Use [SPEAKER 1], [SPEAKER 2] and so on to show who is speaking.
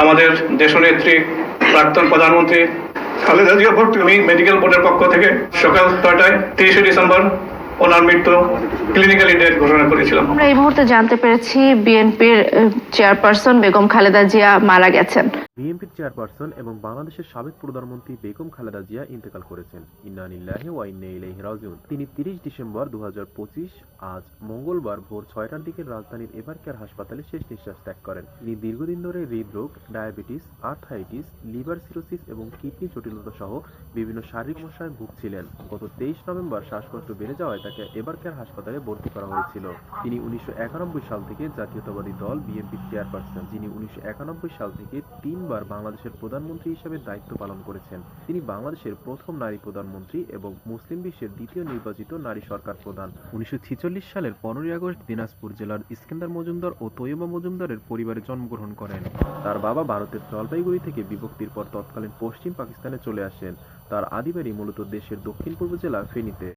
[SPEAKER 1] আমাদের দেশনেত্রী প্রাক্তন প্রধানমন্ত্রী খালেদা জিয়া ভর্তুমি মেডিকেল বোর্ডের পক্ষ থেকে সকাল ছয়টায় তেইশে ডিসেম্বর ওনার মৃত্যু ক্লিনিক্যালি ডেথ ঘোষণা করেছিলাম।
[SPEAKER 2] আমরা এই মুহূর্তে জানতে পেরেছি বিএনপির চেয়ারপারসন বেগম খালেদা জিয়া মারা গেছেন।
[SPEAKER 3] বিএনপির চেয়ারপারসন এবং বাংলাদেশের সাবেক প্রধানমন্ত্রী বেগম খালেদা জিয়া ইন্তেকাল করেছেন। ইন্না লিল্লাহি ওয়া ইন্না ইলাইহি রাজিউন। তিনি 30 ডিসেম্বর 2025 আজ মঙ্গলবার ভোর ছয়টার দিকে রাজধানীর এভারকেয়ার হাসপাতালে শেষ নিঃশ্বাস ত্যাগ করেন। তিনি দীর্ঘদিন ধরে হৃদরোগ ডায়াবেটিস আর্থাইটিস লিভার সিরোসিস এবং কিডনি জটিলতা সহ বিভিন্ন শারীরিক সমস্যায় ভুগছিলেন। গত তেইশ নভেম্বর শ্বাসকষ্ট বেড়ে যাওয়ায় তাকে এভারকেয়ার হাসপাতালে ভর্তি করা হয়েছিল। তিনি উনিশশো একানব্বই সাল থেকে জাতীয়তাবাদী দল বিএনপির চেয়ারপারসন। যিনি উনিশশো একানব্বই সাল থেকে তিনবার বাংলাদেশের প্রধানমন্ত্রী হিসেবে দায়িত্ব পালন করেছেন। তিনি বাংলাদেশের প্রথম নারী প্রধানমন্ত্রী এবং মুসলিম বিশ্বের দ্বিতীয় নির্বাচিত নারী সরকার প্রধান। উনিশশো সালের পনেরোই আগস্ট দিনাজপুর জেলার ইস্কেন্দার মজুমদার ও তৈয়বা মজুমদারের পরিবারে জন্মগ্রহণ করেন। তার বাবা ভারতের জলপাইগুড়ি থেকে বিভক্তির পর তৎকালীন পশ্চিম পাকিস্তানে চলে আসেন। তার আদিবাড়ি মূলত দেশের দক্ষিণ পূর্ব জেলা ফেনীতে।